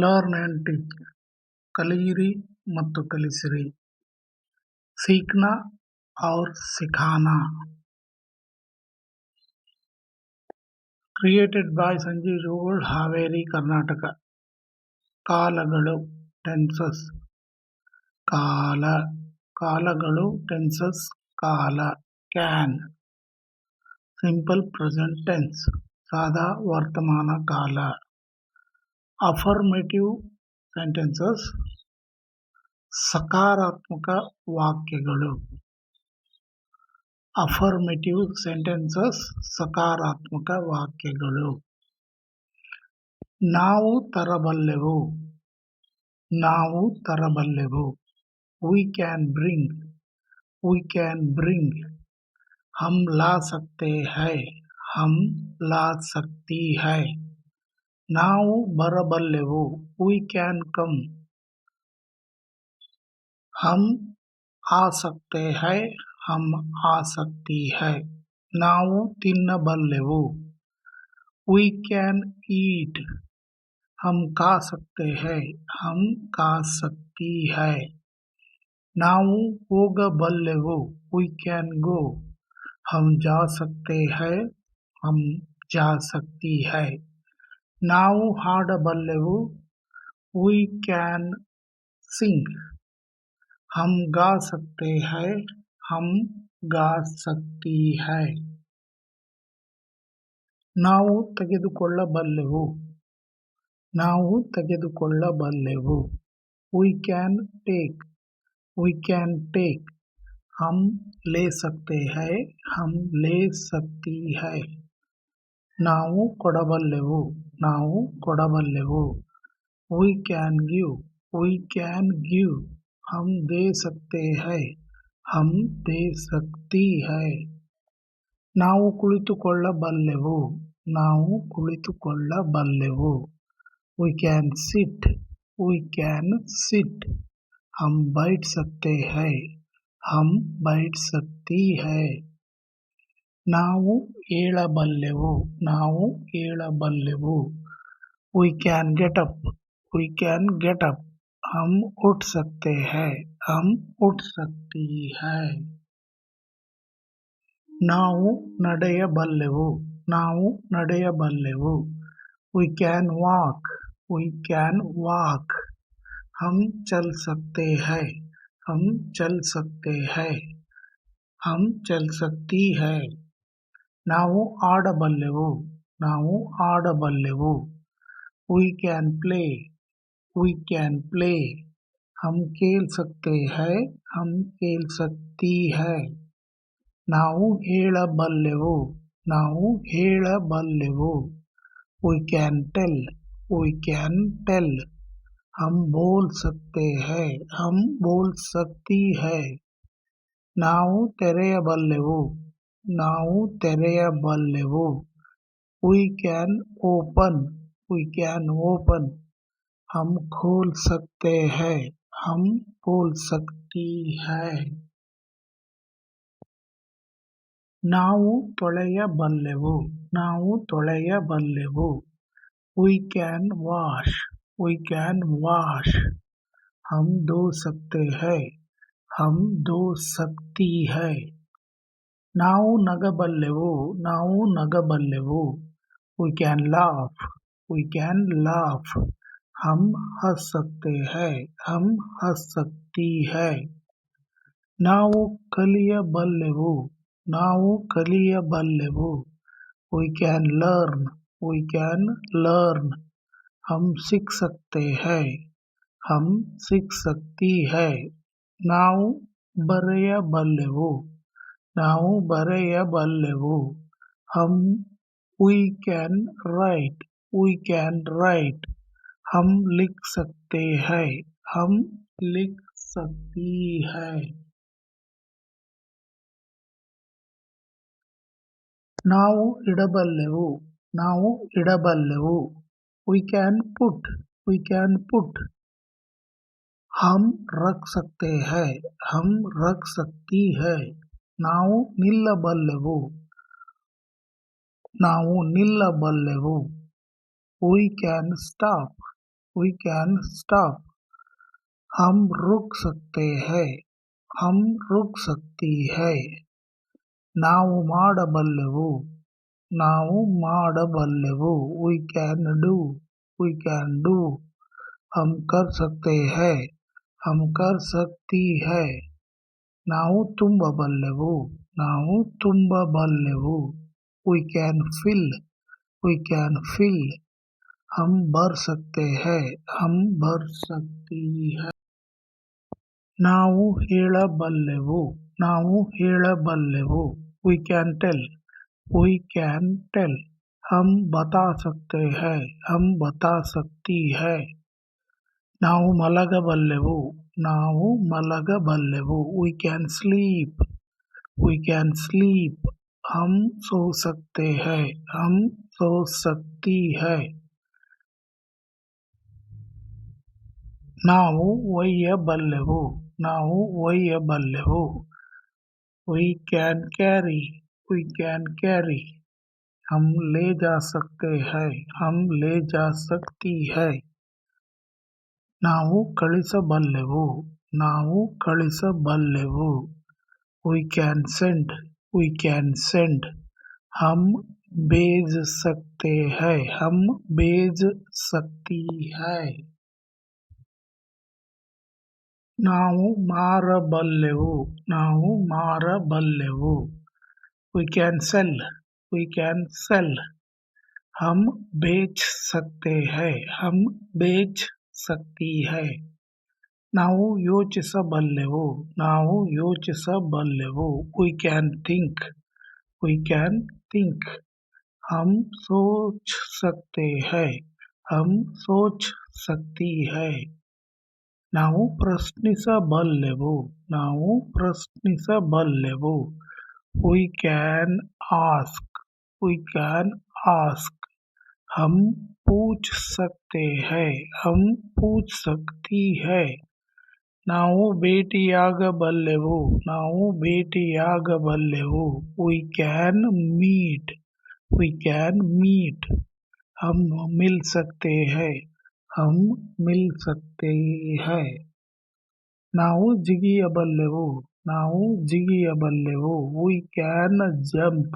ಲಾರ್ನೆನ್ಟಿಕ್ ಕಲಿಯಿರಿ ಮತ್ತು ಕಲಿಸಿರಿ. ಸೀಖ್ನಾ ಔರ್ ಸಿಖಾನಾ. Created by Sanjeev Jogul Haveri, Karnataka. ಕಾಲಗಳು, tenses. ಕಾಲ, ಕಾಲಗಳು, ಟೆನ್ಸಸ್, ಕಾಲ. ಕ್ಯಾನ್. Simple present tense. ಸಾದಾ ವರ್ತಮಾನ ಕಾಲ. ಅಫರ್ಮೇಟಿವ್ ಸೆಂಟೆನ್ಸಸ್ ಸಕಾರಾತ್ಮಕ ವಾಕ್ಯಗಳು ಅಫರ್ಮೇಟಿವ್ ಸೆಂಟೆನ್ಸಸ್ ಸಕಾರಾತ್ಮಕ ವಾಕ್ಯಗಳು ನಾವು ತರಬಲ್ಲೆವು ನಾವು ತರಬಲ್ಲೆವು we can bring we can bring हम ला सकते हैं हम ला सकती है ನಾವು ಬರಬಲ್ಲೆವು ವಿ ಕ್ಯಾನ್ ಕಮ್ हम आ सकते हैं हम आ सकती है ನಾವು ತಿನ್ನಬಲ್ಲೆವು वी कैन ईट हम खा सकते हैं हम खा सकती है ನಾವು ಹೋಗಬಲ್ಲೆವು वी कैन गो हम जा सकते हैं हम जा सकती है ನಾವು ಹಾಡಬಲ್ಲೆವು वी कैन सिंग हम गा सकते हैं हम गा सकती है ನಾವು ತೆಗೆದುಕೊಳ್ಳಬಲ್ಲೆವು ನಾವು ತೆಗೆದುಕೊಳ್ಳಬಲ್ಲೆವು we can take we can take हम ले सकते हैं हम ले सकती है ನಾವು ಕೊಡಬಲ್ಲೆವು ನಾವು ಕೊಡಬಲ್ಲೆವು we can give we can give हम दे सकते हैं हम दे सकती है ನಾವು ಕುಳಿತುಕೊಳ್ಳಬಲ್ಲೆವು ನಾವು ಕುಳಿತುಕೊಳ್ಳಬಲ್ಲೆವು we can sit we can sit हम बैठ सकते हैं हम बैठ सकती है ನಾವು ಏಳಬಲ್ಲೆವು ನಾವು ಏಳಬಲ್ಲೆವು we can get up we can get up हम उठ सकते हैं हम उठ सकती है ನಾವು ನಡೆಯಬಲ್ಲೆವು ನಾವು ನಡೆಯಬಲ್ಲೆವು we can walk we can walk हम चल सकते हैं हम चल सकते हैं हम चल सकती है ನಾವು ಆಡಬಲ್ಲೆವು ನಾವು ಆಡಬಲ್ಲೆವು we can play we can play हम खेल सकते हैं हम खेल सकती है ನಾವು ಹೇಳಬಲ್ಲೆವು ನಾವು ಹೇಳಬಲ್ಲೆವು we can tell we can tell हम बोल सकते हैं हम बोल सकती है ನಾವು ತೆರೆಯಬಲ್ಲೆವು ನಾವು ತೆರೆಯಬಲ್ಲೆವು we can open we can open हम खोल सकते हैं हम खोल सकती है ನಾವು ತೊಳೆಯಬಲ್ಲೆವು ನಾವು ತೊಳೆಯಬಲ್ಲೆವು we can wash we can wash हम धो सकते हैं हम धो सकती है ನಾವು ನಗಬಲ್ಲೆವು ನಾವು ನಗಬಲ್ಲೆವು we can laugh we can laugh हम हंस सकते हैं हम हंस सकती है ನಾವು ಕಲಿಯಬಲ್ಲೆವು ನಾವು ಕಲಿಯಬಲ್ಲೆವು we can learn we can learn हम सीख सकते हैं हम सीख सकती है ನಾವು ಬರೆಯಬಲ್ಲೆವು ನಾವು ಬರೆಯಬಲ್ಲೆವು हम we can write we can write हम लिख सकते हैं हम लिख सकती है ನಾವು ಇಡಬಲ್ಲೆವು ನಾವು ಇಡಬಲ್ಲೆವು we can put we can put हम रख सकते हैं हम रख सकती है ನಾವು ನಿಲ್ಲಬಲ್ಲೆವು ನಾವು ನಿಲ್ಲಬಲ್ಲೆವು we can stop we can stop हम रुक सकते हैं हम रुक सकती है ನಾವು ಮಾಡಬಲ್ಲೆವು ನಾವು ಮಾಡಬಲ್ಲೆವು we can do we can do हम कर सकते हैं हम कर सकती है ನಾವು ತುಂಬಬಲ್ಲೆವು ನಾವು ತುಂಬಬಲ್ಲೆವು we can fill we can fill हम भर सकते हैं हम भर सकती है ನಾವು ಹೇಳಬಲ್ಲೆವು ನಾವು ಹೇಳಬಲ್ಲೆವು we can tell we can tell हम बता सकते हैं हम बता सकती है ನಾವು ಮಲಗಬಲ್ಲೆವು ನಾವು ಮಲಗಬಲ್ಲೆವು we can sleep we can sleep हम सो सकते हैं हम सो सकती है ನಾವು ಒಯ್ಯಬಲ್ಲೆವು ನಾವು ಒಯ್ಯಬಲ್ಲೆವು we can carry we can carry हम ले जा सकते हैं हम ले जा सकती है ನಾವು ಕಳಿಸಬಲ್ಲೆವು ನಾವು ಕಳಿಸಬಲ್ಲೆವು we can send we can send हम भेज सकते हैं हम भेज सकती है ನಾವು ಮಾರಬಲ್ಲೆವು ನಾವು ಮಾರಬಲ್ಲೆವು we can sell we can sell हम बेच सकते हैं हम बेच सकती है। नाउ योच सबल्लेवो नाउ योच सबल्लेवो we. Can think we can think हम सोच सकते हैं, हम सोच सकती है। नाउ प्रश्न सबल्लेवो नाउ प्रश्न सबल्लेवो we. Can ask we can ask हम पूछ सकते हैं हम पूछ सकती है ನಾವು ಭೇಟಿಯಾಗಬಲ್ಲೆವು ನಾವು ಭೇಟಿಯಾಗಬಲ್ಲೆವು we can meet we can meet हम मिल सकते हैं हम मिल सकते हैं ನಾವು ಜಿಗಿಯಬಲ್ಲೆವು ನಾವು ಜಿಗಿಯಬಲ್ಲೆವು we can jump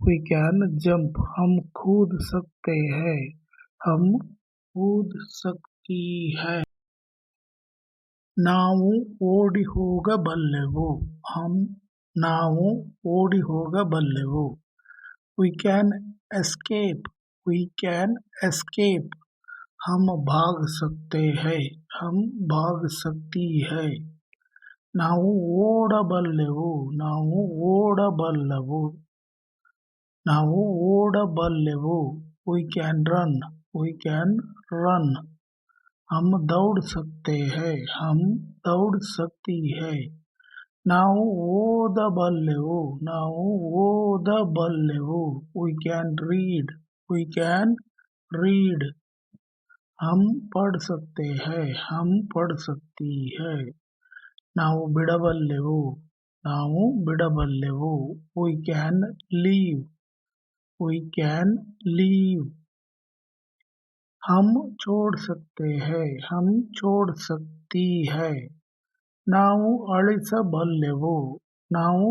we can jump हम कूद सकते हैं हम कूद सकती है ನಾವು ಓಡಿ ಹೋಗಬಲ್ಲೆವು हम ನಾವು ಓಡಿ ಹೋಗಬಲ್ಲೆವು we can escape we can escape हम भाग सकते हैं हम भाग सकती है ನಾವು ಓಡಬಲ್ಲೆವು ನಾವು ಓಡಬಲ್ಲವು ನಾವು ಓಡಬಲ್ಲೆವು we can run we can run हम दौड़ सकते हैं। हम दौड़ सकती है। नाउ वो द बल्ले वो। नाउ वो द बल्ले वो। We can read we can read हम पढ़ सकते हैं। हम पढ़ सकती है। नाउ बिडबल्ले वो। नाउ बिडबल्ले वो। We can leave we can leave हम छोड़ सकते हैं हम छोड़ सकती है ನಾವು ಅಳಿಸಬಲ್ಲೆವು ನಾವು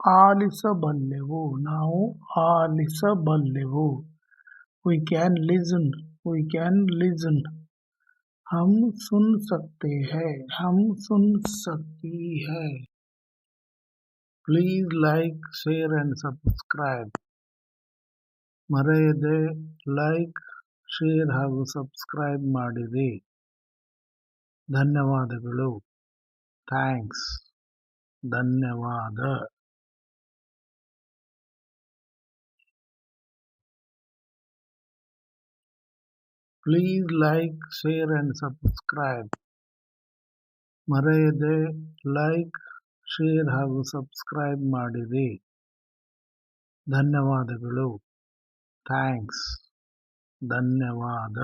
ಆಲಿಸಬಲ್ಲೆವು ನಾವು ಆಲಿಸಬಲ್ಲೆವು we can listen we can listen हम सुन सकते हैं हम सुन सकती है please like share and subscribe ಮರೆಯದೆ ಲೈಕ್ ಶೇರ್ ಹಾಗೂ ಸಬ್ಸ್ಕ್ರೈಬ್ ಮಾಡಿರಿ ಧನ್ಯವಾದಗಳು ಥ್ಯಾಂಕ್ಸ್ ಧನ್ಯವಾದ please like share and subscribe ಮರೆಯದೆ ಲೈಕ್ ಶೇರ್ ಹಾಗೂ ಸಬ್ಸ್ಕ್ರೈಬ್ ಮಾಡಿರಿ ಧನ್ಯವಾದಗಳು ಥ್ಯಾಂಕ್ಸ್ ಧನ್ಯವಾದ